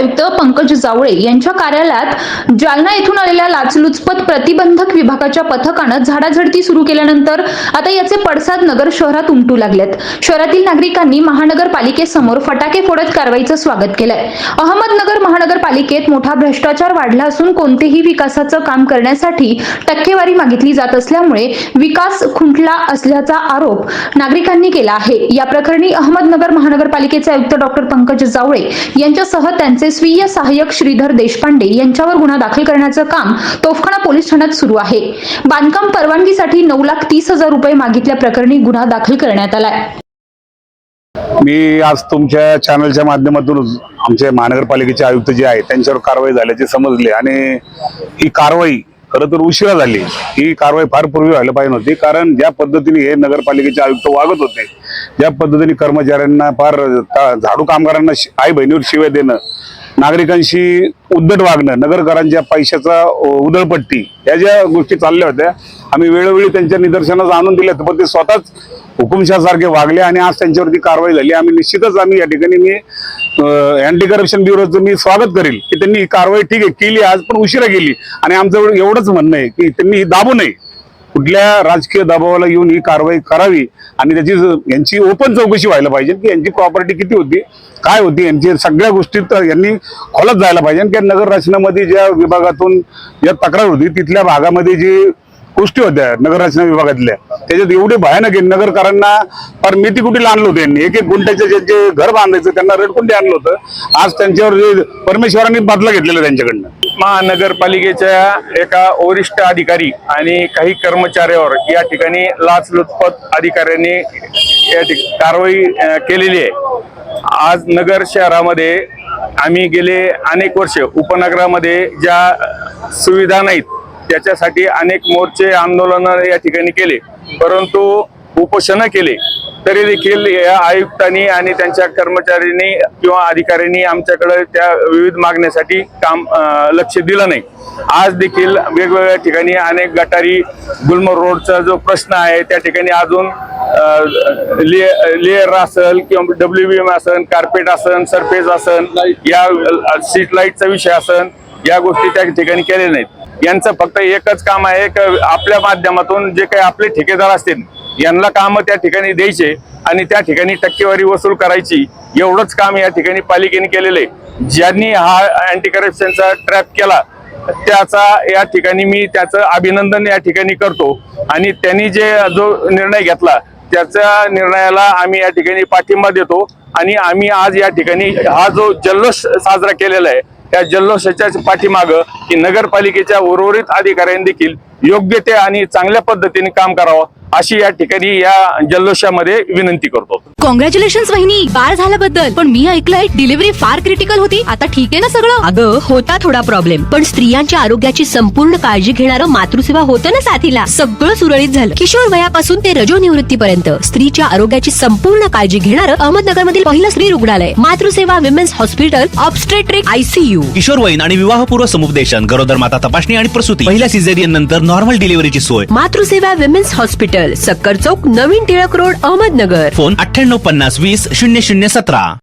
पंकज जावळे यांच्या कार्यालयात जालना येथून आलेल्या लाचलुचपत प्रतिबंधक विभागाच्या पथकानं झाडाझडती सुरू केल्यानंतर आता याचे पडसाद नगर शहरात उमटू लागलेत. शहरातील नागरिकांनी महानगरपालिकेसमोर फटाके फोडत कारवाईचं स्वागत केलंय. अहमदनगर महानगरपालिकेत मोठा भ्रष्टाचार वाढला असून कोणतेही विकासाचं काम करण्यासाठी टक्केवारी मागितली जात असल्यामुळे विकास खुंटला असल्याचा आरोप नागरिकांनी केला आहे. या प्रकरणी अहमदनगर महानगरपालिकेचे आयुक्त डॉक्टर पंकज जावळे यांच्यासह त्यांचे स्वीय सहाय्यक श्रीधर देशपांडे यांच्यावर गुन्हा दाखल करण्याचं काम तोफखाना पोलीस ठाण्यात सुरू आहे. बांधकाम परवानगीसाठी नऊ लाख तीस हजार रुपये मागितल्या प्रकरणी गुन्हा दाखल करण्यात आलाय. मी आज तुमच्या चॅनलच्या माध्यमातून आमचे महानगरपालिकेचे आयुक्त जे आहेत त्यांच्यावर कारवाई झाल्याचे समजले आणि ही कारवाई खरं तर उशिरा झाली. ही कारवाई फार पूर्वी व्हायला पाहिजे नव्हती कारण ज्या पद्धतीने हे नगरपालिकेचे आयुक्त वागत होते ज्या पद्धतीने कर्मचाऱ्यांना फार झाडू कामगारांना आई बहिणीवर शिवाय देणं नागरिकांशी उद्धट वागणं नगरकरांच्या पैशाचा उदळपट्टी उधळपट्टी या ज्या गोष्टी चालल्या होत्या आम्ही वेळोवेळी त्यांच्या निदर्शनास आणून दिल्या पण ते स्वतःच हुकुमशासारखे वागले आणि आज त्यांच्यावरती कारवाई झाली. आम्ही निश्चितच आम्ही या ठिकाणी मी अँटी करप्शन ब्युरोचं मी स्वागत करेल की त्यांनी ही कारवाई ठीक आहे केली आज पण उशिरा केली आणि आमचं एवढंच म्हणणं आहे की त्यांनी ही दाबू नये. कुठल्या राजकीय दबावाला येऊन ही कारवाई करावी आणि त्याची यांची ओपन चौकशी व्हायला पाहिजे की यांची प्रॉपर्टी किती होती काय होती यांची सगळ्या गोष्टीत तर यांनी खोलत जायला पाहिजे. की नगर रचनेमध्ये ज्या विभागातून ज्या तक्रार होती तिथल्या भागामध्ये जी गोष्टी होत्या नगररचना विभागातल्या त्याच्यात एवढे भयानक आहे. नगरकरांना फार कुठे आणलं होतं यांनी. एक एक गुंट्याचे जे घर बांधायचं त्यांना रेडकुंडी आणलं होतं. आज त्यांच्यावर जे परमेश्वरांनी बदला घेतलेला त्यांच्याकडनं. महानगरपालिकेच्या एका वरिष्ठ अधिकारी आणि काही कर्मचाऱ्यावर या ठिकाणी लाचलुचपत अधिकाऱ्यांनी या ठिक कारवाई केलेली आहे. आज नगर शहरामध्ये आम्ही गेले अनेक वर्ष. उपनगरामध्ये ज्या सुविधा नाहीत त्याच्यासाठी अनेक मोर्चे आंदोलनं या ठिकाणी केले. परंतु उपोषणं केले. तरी देखील या आयुक्तांनी आणि त्यांच्या कर्मचाऱ्यांनी किंवा अधिकाऱ्यांनी आमच्याकडे त्या विविध मागण्यासाठी काम लक्ष दिलं नाही. आज देखील वेगवेगळ्या ठिकाणी अनेक गटारी गुलमर रोडचा जो प्रश्न आहे त्या ठिकाणी अजून ले- लेअर असेल किंवा डब्ल्यू बी एम असन कार्पेट असन सरफेस असन या सीट लाईटचा विषय असन या गोष्टी त्या ठिकाणी केल्या नाहीत. यांचं फक्त एकच काम आहे की आपल्या माध्यमातून जे काही आपले ठेकेदार असतील यांना काम त्या ठिकाणी द्यायचे आणि त्या ठिकाणी टक्केवारी वसूल करायची एवढंच काम या ठिकाणी पालिकेने केलेलं. आहे ज्यांनी हा अँटी करप्शनचा ट्रॅप केला त्याचा या ठिकाणी मी त्याचं अभिनंदन या ठिकाणी करतो. आणि त्यांनी जे जो निर्णय घेतला त्याच्या निर्णयाला आम्ही या ठिकाणी पाठिंबा देतो. आणि आम्ही आज या ठिकाणी हा जो जल्लोष साजरा केलेला आहे त्या जल्लोषाच्या पाठीमागं की नगरपालिकेच्या उर्वरित अधिकाऱ्यांनी देखील योग्य ते आणि चांगल्या पद्धतीने काम करावं अशी या ठिकाणी या जल्लोषामध्ये विनंती करतो. कॉंग्रॅच्युलेशन वहिनी. बाळ झाल्याबद्दल. पण मी ऐकलंय डिलिव्हरी फार क्रिटिकल होती. आता ठीक आहे ना सगळं? अगं होता थोडा प्रॉब्लेम पण स्त्रियांच्या आरोग्याची संपूर्ण काळजी घेणारं मातृसेवा होतं ना साथीला? सगळं सुरळीत झालं. किशोर वयापासून ते रजो निवृत्तीपर्यंत स्त्रीच्या आरोग्याची संपूर्ण काळजी घेणारं अहमदनगर मधील पहिलं स्त्री रुग्णालय. मातृसेवा विमेन्स हॉस्पिटल ऑबस्ट्रेट्रिक आयसीयू किशोरवयीन आणि विवाहपूर्व समुपदेशन गरोदर माता तपासणी आणि प्रसूती. पहिल्या सिझेरियन नंतर नॉर्मल डिलिव्हरीची सोय. मातृसेवा विमेन्स हॉस्पिटल सक्कर चौक नवीन टिळक रोड अहमदनगर. फोन अठ्ठ्याण्णव पन्नास वीस शून्य शून्य सतरा.